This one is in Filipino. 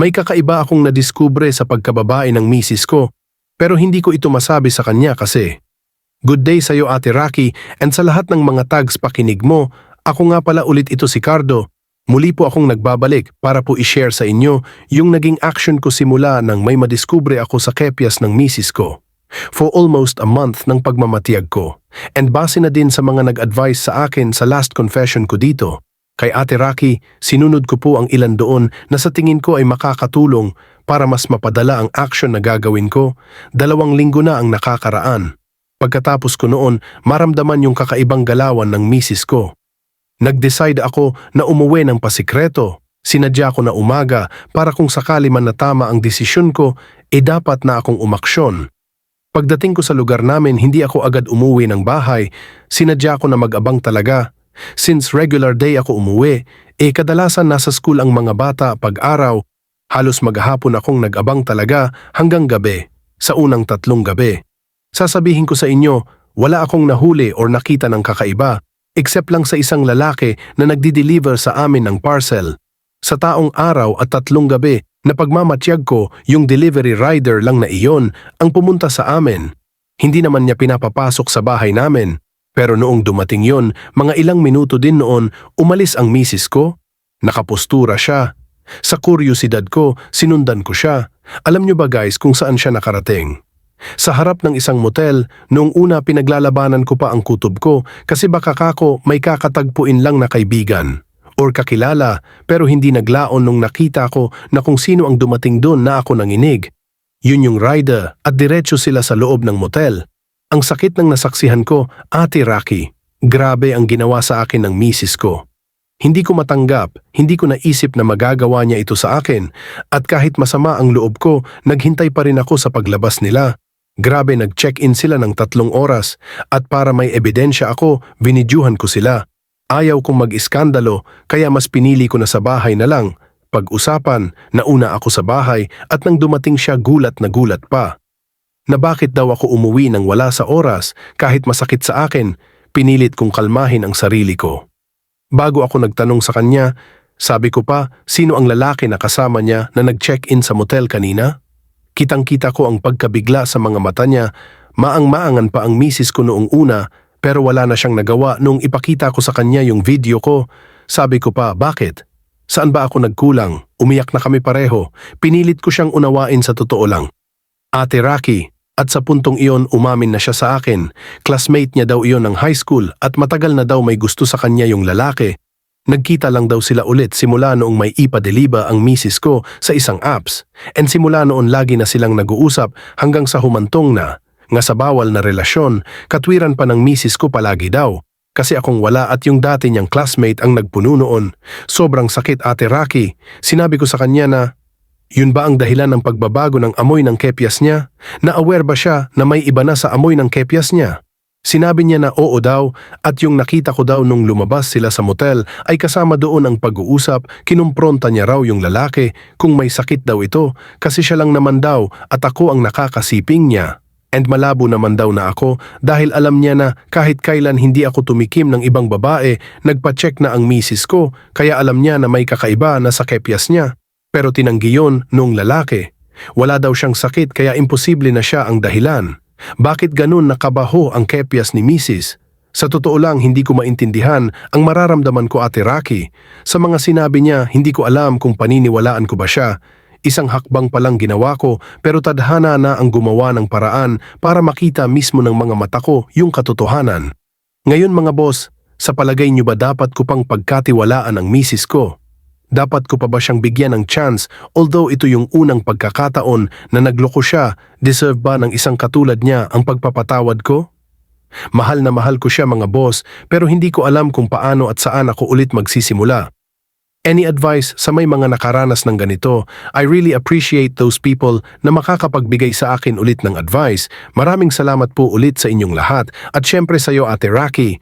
May kakaiba akong nadiskubre sa pagkababae ng misis ko, pero hindi ko ito masabi sa kanya kasi. Good day sa'yo Ate Rocky and sa lahat ng mga tags pakinig mo, ako nga pala ulit ito si Cardo. Muli po akong nagbabalik para po i-share sa inyo yung naging action ko simula nang may madiskubre ako sa kepias ng misis ko. For almost a month ng pagmamatiyag ko. And base na din sa mga nag-advise sa akin sa last confession ko dito. Kay Ate Rocky, sinunod ko po ang ilan doon na sa tingin ko ay makakatulong para mas mapadala ang action na gagawin ko. Dalawang linggo na ang nakakaraan. Pagkatapos ko noon, maramdaman yung kakaibang galawan ng misis ko. Nag-decide ako na umuwi ng pasikreto. Sinadya ko na umaga para kung sakali man natama ang desisyon ko, e dapat na akong umaksyon. Pagdating ko sa lugar namin, hindi ako agad umuwi ng bahay. Sinadya ko na mag-abang talaga. Since regular day ako umuwi, eh kadalasan nasa school ang mga bata pag-araw. Halos maghapon akong nag-abang talaga hanggang gabi, sa unang tatlong gabi. Sasabihin ko sa inyo, wala akong nahuli or nakita ng kakaiba, except lang sa isang lalaki na nagdi-deliver sa amin ng parcel. Sa taong araw at tatlong gabi na pagmamatiyag ko, yung delivery rider lang na iyon ang pumunta sa amin. Hindi naman niya pinapapasok sa bahay namin. Pero noong dumating yon, mga ilang minuto din noon, umalis ang misis ko. Nakapostura siya. Sa kuryosidad ko, sinundan ko siya. Alam niyo ba guys kung saan siya nakarating? Sa harap ng isang motel, noong una pinaglalabanan ko pa ang kutob ko kasi baka kako may kakatagpuin lang na kaibigan or kakilala pero hindi naglaon nung nakita ko na kung sino ang dumating doon na ako nanginig. Yun yung rider at diretso sila sa loob ng motel. Ang sakit ng nasaksihan ko, Ate Rocky. Grabe ang ginawa sa akin ng misis ko. Hindi ko matanggap, hindi ko naisip na magagawa niya ito sa akin at kahit masama ang loob ko, naghintay pa rin ako sa paglabas nila. Grabe nag-check-in sila ng tatlong oras at para may ebidensya ako, binidyuhan ko sila. Ayaw kong mag-iskandalo kaya mas pinili ko na sa bahay na lang. Pag-usapan, nauna ako sa bahay at nang dumating siya gulat na gulat pa. Na bakit daw ako umuwi nang wala sa oras kahit masakit sa akin, pinilit kong kalmahin ang sarili ko. Bago ako nagtanong sa kanya, sabi ko pa sino ang lalaki na kasama niya na nag-check-in sa motel kanina? Kitang-kita ko ang pagkabigla sa mga mata niya, maang-maangan pa ang misis ko noong una pero wala na siyang nagawa nung ipakita ko sa kanya yung video ko. Sabi ko pa, bakit? Saan ba ako nagkulang? Umiyak na kami pareho. Pinilit ko siyang unawain sa totoo lang. Ate Rocky, at sa puntong iyon umamin na siya sa akin. Classmate niya daw iyon ng high school at matagal na daw may gusto sa kanya yung lalaki. Nagkita lang daw sila ulit simula noong may ipadeliba ang misis ko sa isang apps. And simula noon lagi na silang nag-uusap hanggang sa humantong na. Nga sa bawal na relasyon, katwiran pa ng misis ko palagi daw. Kasi akong wala at yung dati niyang classmate ang nagpuno noon. Sobrang sakit ate Rocky. Sinabi ko sa kanya na, yun ba ang dahilan ng pagbabago ng amoy ng kepias niya? Na-aware ba siya na may iba na sa amoy ng kepias niya? Sinabi niya na oo daw at yung nakita ko daw nung lumabas sila sa motel ay kasama doon ang pag-uusap, kinumpronta niya raw yung lalaki kung may sakit daw ito kasi siya lang naman daw at ako ang nakakasiping niya. And malabo naman daw na ako dahil alam niya na kahit kailan hindi ako tumikim ng ibang babae, nagpa-check na ang misis ko kaya alam niya na may kakaiba na sa kepias niya. Pero tinanggi yon nung lalaki. Wala daw siyang sakit kaya imposible na siya ang dahilan. Bakit ganun nakabaho ang kepias ni misis? Sa totoo lang hindi ko maintindihan ang mararamdaman ko ate Rocky. Sa mga sinabi niya hindi ko alam kung paniniwalaan ko ba siya. Isang hakbang palang ginawa ko pero tadhana na ang gumawa ng paraan para makita mismo ng mga mata ko yung katotohanan. Ngayon mga boss, sa palagay niyo ba dapat ko pang pagkatiwalaan ang misis ko? Dapat ko pa ba siyang bigyan ng chance although ito yung unang pagkakataon na nagloko siya, deserve ba ng isang katulad niya ang pagpapatawad ko? Mahal na mahal ko siya mga boss pero hindi ko alam kung paano at saan ako ulit magsisimula. Any advice sa may mga nakaranas ng ganito, I really appreciate those people na makakapagbigay sa akin ulit ng advice. Maraming salamat po ulit sa inyong lahat at syempre sa iyo Ate Rocky.